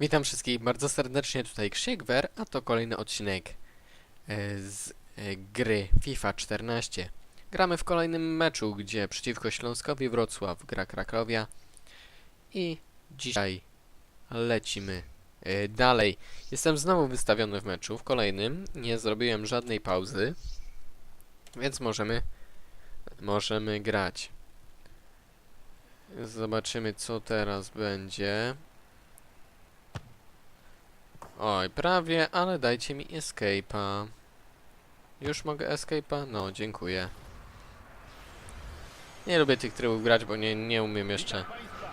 Witam wszystkich bardzo serdecznie, tutaj Krzyegwer, a to kolejny odcinek e, z e, gry FIFA 14. Gramy w kolejnym meczu, gdzie przeciwko Śląskowi Wrocław gra Krakowia i dzisiaj lecimy e, dalej. Jestem znowu wystawiony w meczu, w kolejnym, nie zrobiłem żadnej pauzy, więc możemy, możemy grać. Zobaczymy co teraz będzie. Oj, prawie, ale dajcie mi escape'a. Już mogę escape'a? No, dziękuję. Nie lubię tych trybów grać, bo nie, nie umiem jeszcze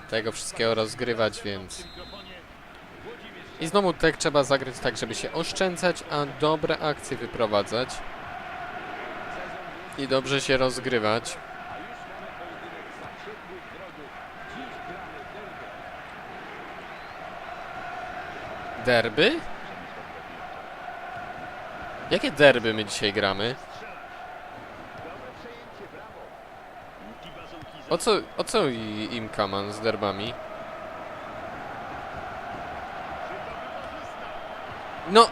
tego wszystkiego rozgrywać, więc... I znowu tak trzeba zagrać tak, żeby się oszczędzać, a dobre akcje wyprowadzać. I dobrze się rozgrywać. Derby? Jakie derby my dzisiaj gramy? O co, o co im kaman z derbami? No!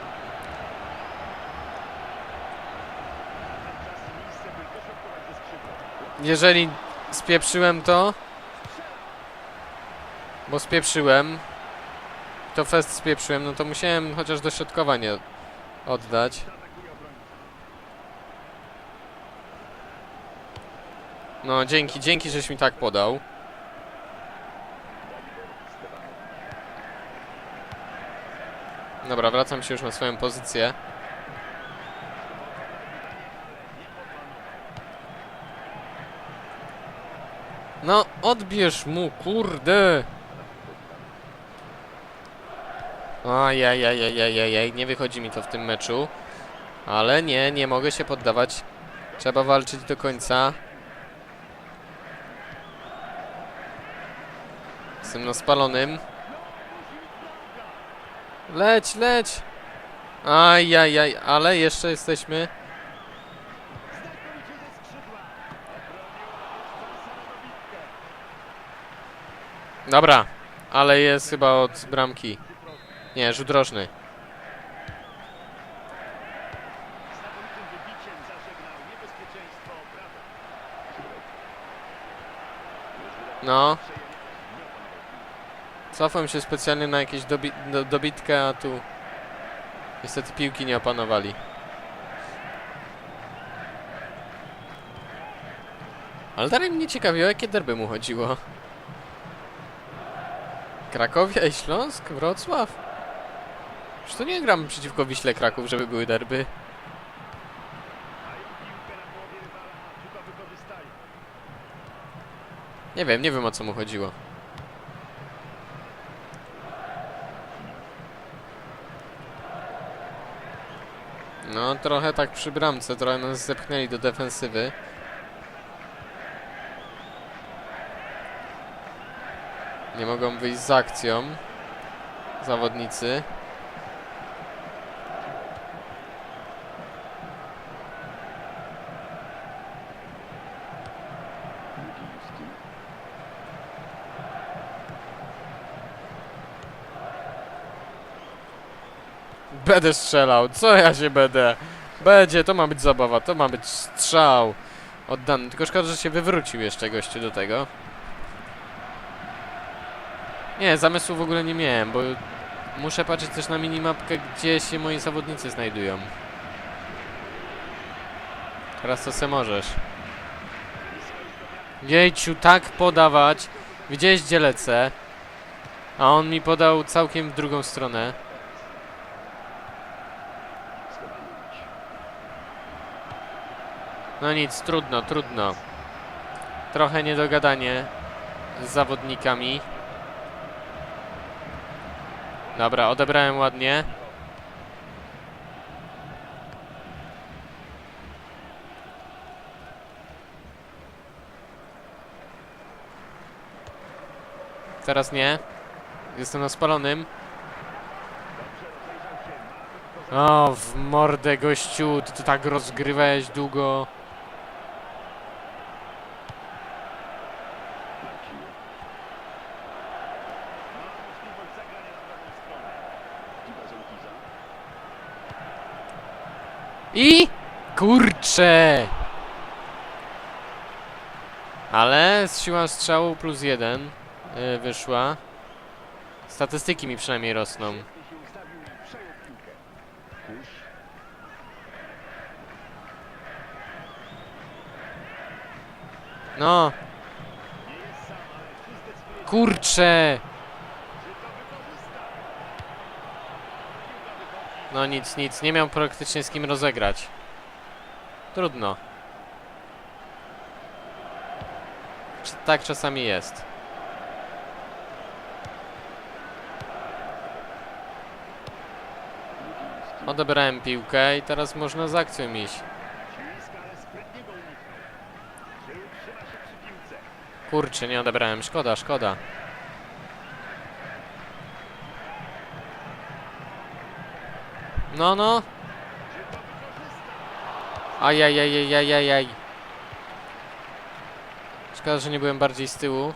Jeżeli spieprzyłem to, bo spieprzyłem, to fest spieprzyłem, no to musiałem chociaż do środkowania oddać. No, dzięki, dzięki, żeś mi tak podał. Dobra, wracam się już na swoją pozycję. No, odbierz mu, kurde! Ajajajajajajaj, nie wychodzi mi to w tym meczu. Ale nie, nie mogę się poddawać. Trzeba walczyć do końca. Jestem na spalonym. Leć, leć! Ajajaj, ale jeszcze jesteśmy. Dobra, ale jest chyba od bramki. Nie, rzut rożny. No. Cofam się specjalnie na jakieś dobi do dobitkę, a tu niestety piłki nie opanowali. Ale dalej mnie ciekawiło, jakie derby mu chodziło. Krakowia i Śląsk? Wrocław? Przecież to nie gram przeciwko Wiśle Kraków, żeby były derby. Nie wiem, nie wiem o co mu chodziło. No, trochę tak przy bramce, trochę nas zepchnęli do defensywy. Nie mogą wyjść z akcją zawodnicy. Będę strzelał, co ja się będę? Będzie, to ma być zabawa, to ma być strzał. Oddany, tylko szkoda, że się wywrócił jeszcze gościu do tego. Nie, zamysłu w ogóle nie miałem, bo muszę patrzeć też na minimapkę, gdzie się moi zawodnicy znajdują. Teraz to se możesz. Jejciu, tak podawać. Widziałeś gdzie lecę. A on mi podał całkiem w drugą stronę. No nic, trudno, trudno. Trochę niedogadanie z zawodnikami. Dobra, odebrałem ładnie. Teraz nie. Jestem na spalonym. O, w mordę gościu, ty to tak rozgrywałeś długo. I... Kurcze! Ale siła strzału plus jeden y, wyszła. Statystyki mi przynajmniej rosną. No. Kurcze! No nic, nic, nie miał praktycznie z kim rozegrać. Trudno. Tak czasami jest. Odebrałem piłkę i teraz można z akcją iść. Kurczę, nie odebrałem. Szkoda, szkoda. No, no. Ajajajajajajaj. Szkoda, że nie byłem bardziej z tyłu.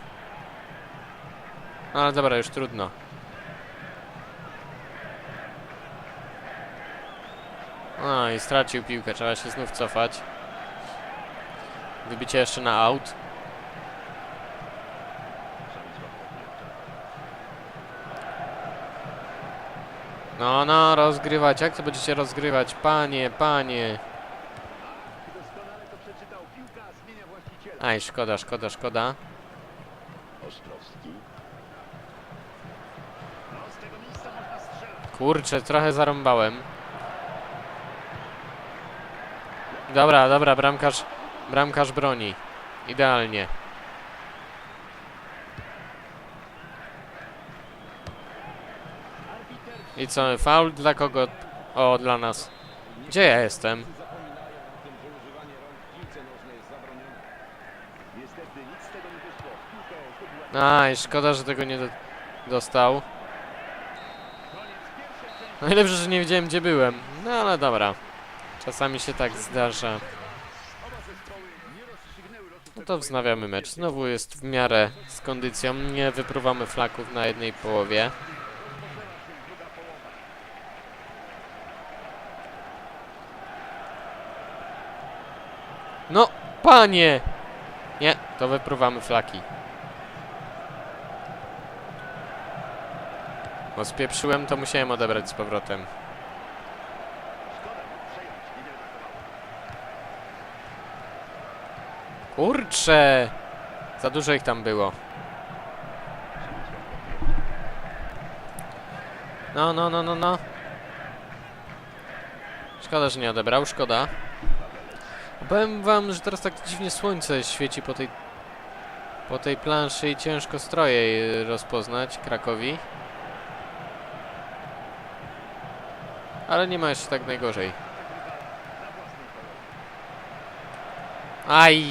No ale dobra, już trudno. No i stracił piłkę, trzeba się znów cofać. Wybicie jeszcze na aut. No, no, rozgrywać. Jak to będziecie rozgrywać? Panie, panie. Aj, szkoda, szkoda, szkoda. No. Kurczę, trochę zarąbałem. Dobra, dobra, bramkarz, bramkarz broni. Idealnie. I co, faul dla kogo? O, dla nas. Gdzie ja jestem? Aj, szkoda, że tego nie do dostał. Najlepsze, że nie wiedziałem gdzie byłem. No ale dobra. Czasami się tak zdarza. No to wznawiamy mecz. Znowu jest w miarę z kondycją. Nie wypruwamy flaków na jednej połowie. No, panie! Nie, to wypruwamy flaki. Bo spieprzyłem, to musiałem odebrać z powrotem. Kurcze! Za dużo ich tam było. No, no, no, no, no. Szkoda, że nie odebrał, szkoda. Powiem wam, że teraz tak dziwnie słońce świeci po tej po tej planszy i ciężko stroje je rozpoznać Krakowi. Ale nie ma jeszcze tak najgorzej. Aj!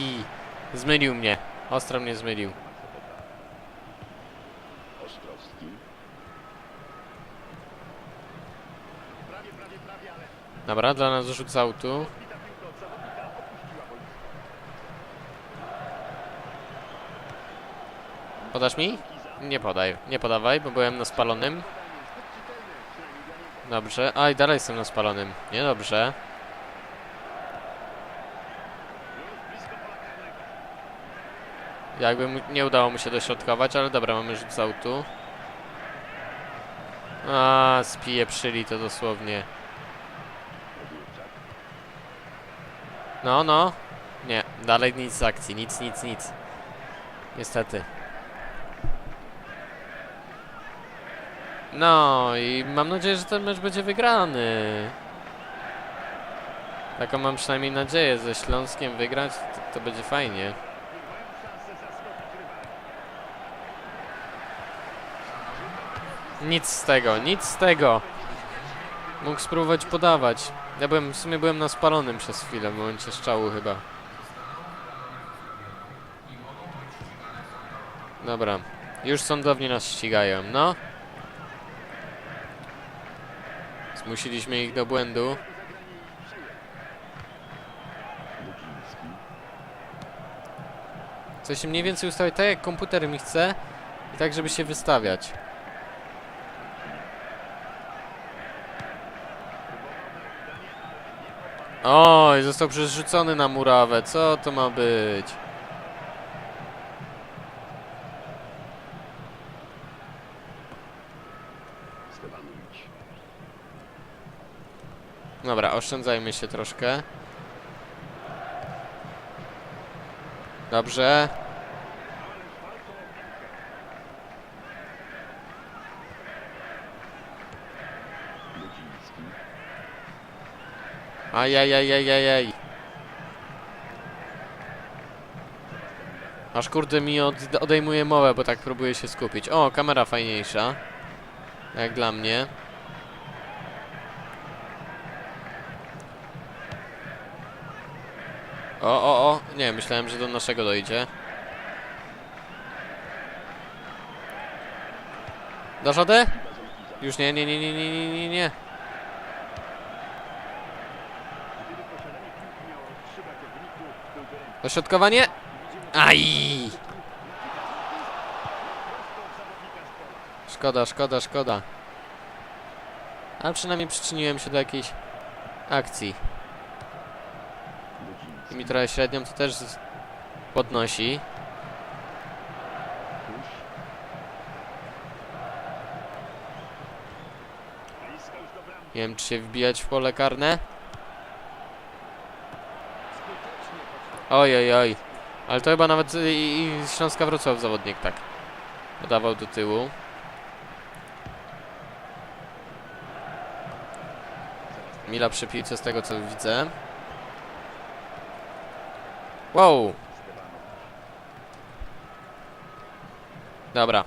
Zmylił mnie. Ostro mnie zmylił. Dobra, dla nas rzucał tu. bita Podasz mi? Nie podaj. Nie podawaj, bo byłem na spalonym. Dobrze. Aj, dalej jestem na spalonym. Niedobrze. Jakby mu, nie udało mu się dośrodkować, ale dobra, mamy rzut z autu. A, spieprzyli to dosłownie. No, no. Nie, dalej nic z akcji. Nic, nic, nic. Niestety. No i mam nadzieję, że ten mecz będzie wygrany. Taką mam przynajmniej nadzieję, ze Śląskiem wygrać, to, to będzie fajnie. Nic z tego, nic z tego. Mógł spróbować podawać. Ja byłem, w sumie byłem na spalonym przez chwilę, w momencie strzału chyba. Dobra, już sądowni nas ścigają, no. Zmusiliśmy ich do błędu. Chcę się mniej więcej ustawiać tak, jak komputer mi chce i tak, żeby się wystawiać. Oj, został przerzucony na murawę. Co to ma być? Stefanowicz. Dobra, oszczędzajmy się troszkę. Dobrze. Ajajajajajaj. Aż kurde mi od, odejmuje mowę, bo tak próbuję się skupić. O, kamera fajniejsza. Jak dla mnie. O. Nie, myślałem, że do naszego dojdzie. Dasz radę? Już nie, nie, nie, nie, nie, nie, nie, nie. Dośrodkowanie? Aj! Szkoda, szkoda, szkoda. Ale przynajmniej przyczyniłem się do jakiejś akcji. I mi trochę średnią to też podnosi. Nie wiem, czy się wbijać w pole karne. Oj, oj, oj. Ale to chyba nawet i, i Śląska Wrocław zawodnik tak podawał do tyłu. Mila przy piłce z tego co widzę. Wow! Dobra.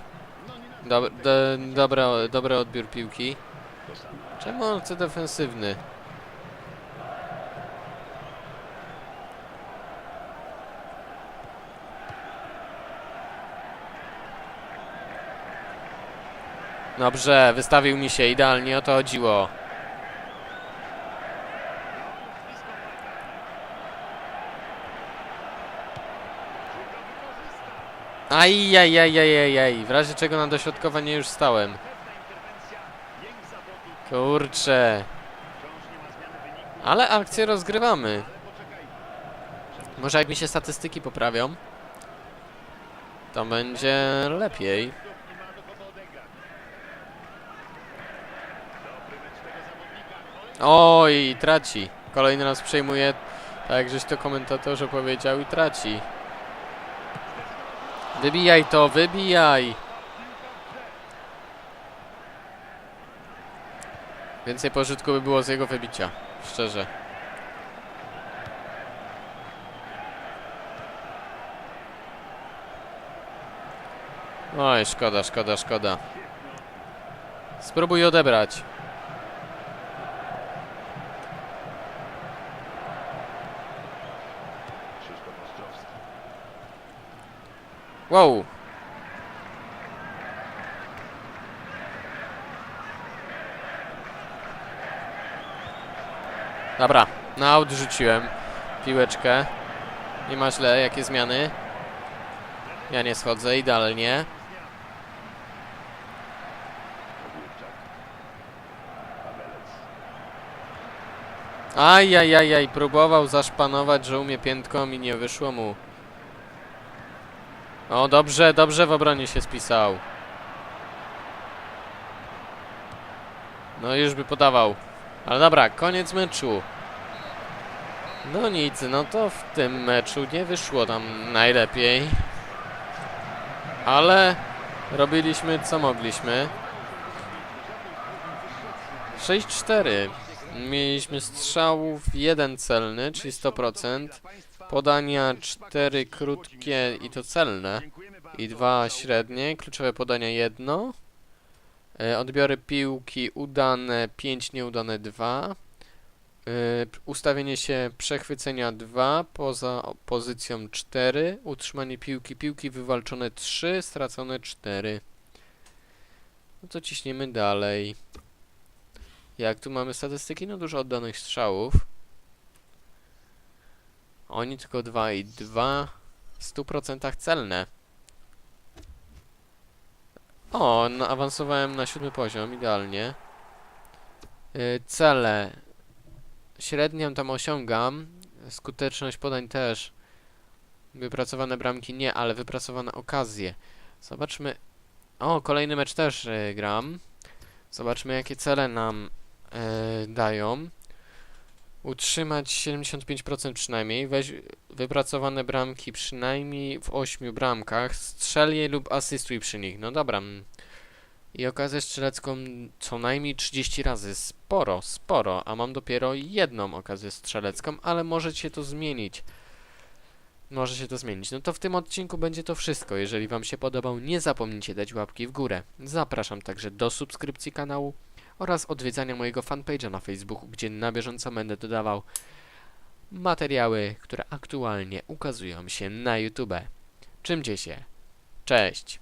Dob do, dobra, dobry odbiór piłki. Czemu on chce defensywny? Dobrze, wystawił mi się idealnie, o to chodziło. Ajajajajajaj, w razie czego na dośrodkowanie już stałem. Kurczę, ale akcję rozgrywamy. Może jak mi się statystyki poprawią, to będzie lepiej. Oj, traci. Kolejny raz przejmuje, tak żeś to komentatorze powiedział, i traci. Wybijaj to, wybijaj! Więcej pożytku by było z jego wybicia, szczerze. Oj, szkoda, szkoda, szkoda. Spróbuj odebrać. Wow! Dobra, na aut rzuciłem piłeczkę. Nie ma źle, jakie zmiany? Ja nie schodzę, idealnie. Ajajajaj, próbował zaszpanować, że umie piętką i nie wyszło mu. O, dobrze, dobrze w obronie się spisał. No już by podawał. Ale dobra, koniec meczu. No nic, no to w tym meczu nie wyszło tam najlepiej. Ale robiliśmy co mogliśmy. 6-4. Mieliśmy strzałów 1 celny, czyli 100%. Podania 4 krótkie i to celne. I 2 średnie. Kluczowe podania 1. E, Odbiory piłki udane 5, nieudane 2. E, Ustawienie się przechwycenia 2, poza pozycją 4. Utrzymanie piłki, piłki wywalczone 3, stracone 4. No to ciśniemy dalej. Jak tu mamy statystyki? No dużo oddanych strzałów. Oni tylko 2 i 2 w 100% celne. O, no awansowałem na siódmy poziom, idealnie. Yy, cele średnią tam osiągam. Skuteczność podań też. Wypracowane bramki nie, ale wypracowane okazje. Zobaczmy. O, kolejny mecz też e, gram. Zobaczmy, jakie cele nam e, dają. Utrzymać 75% przynajmniej. Weź wypracowane bramki przynajmniej w 8 bramkach. Strzel je lub asystuj przy nich. No dobra. mm. I okazję strzelecką co najmniej 30 razy. Sporo, sporo. A mam dopiero jedną okazję strzelecką, ale może się to zmienić. Może się to zmienić. No to w tym odcinku będzie to wszystko. Jeżeli Wam się podobał, nie zapomnijcie dać łapki w górę. Zapraszam także do subskrypcji kanału oraz odwiedzania mojego fanpage'a na Facebooku, gdzie na bieżąco będę dodawał materiały, które aktualnie ukazują się na YouTube. Czymcie się. Cześć!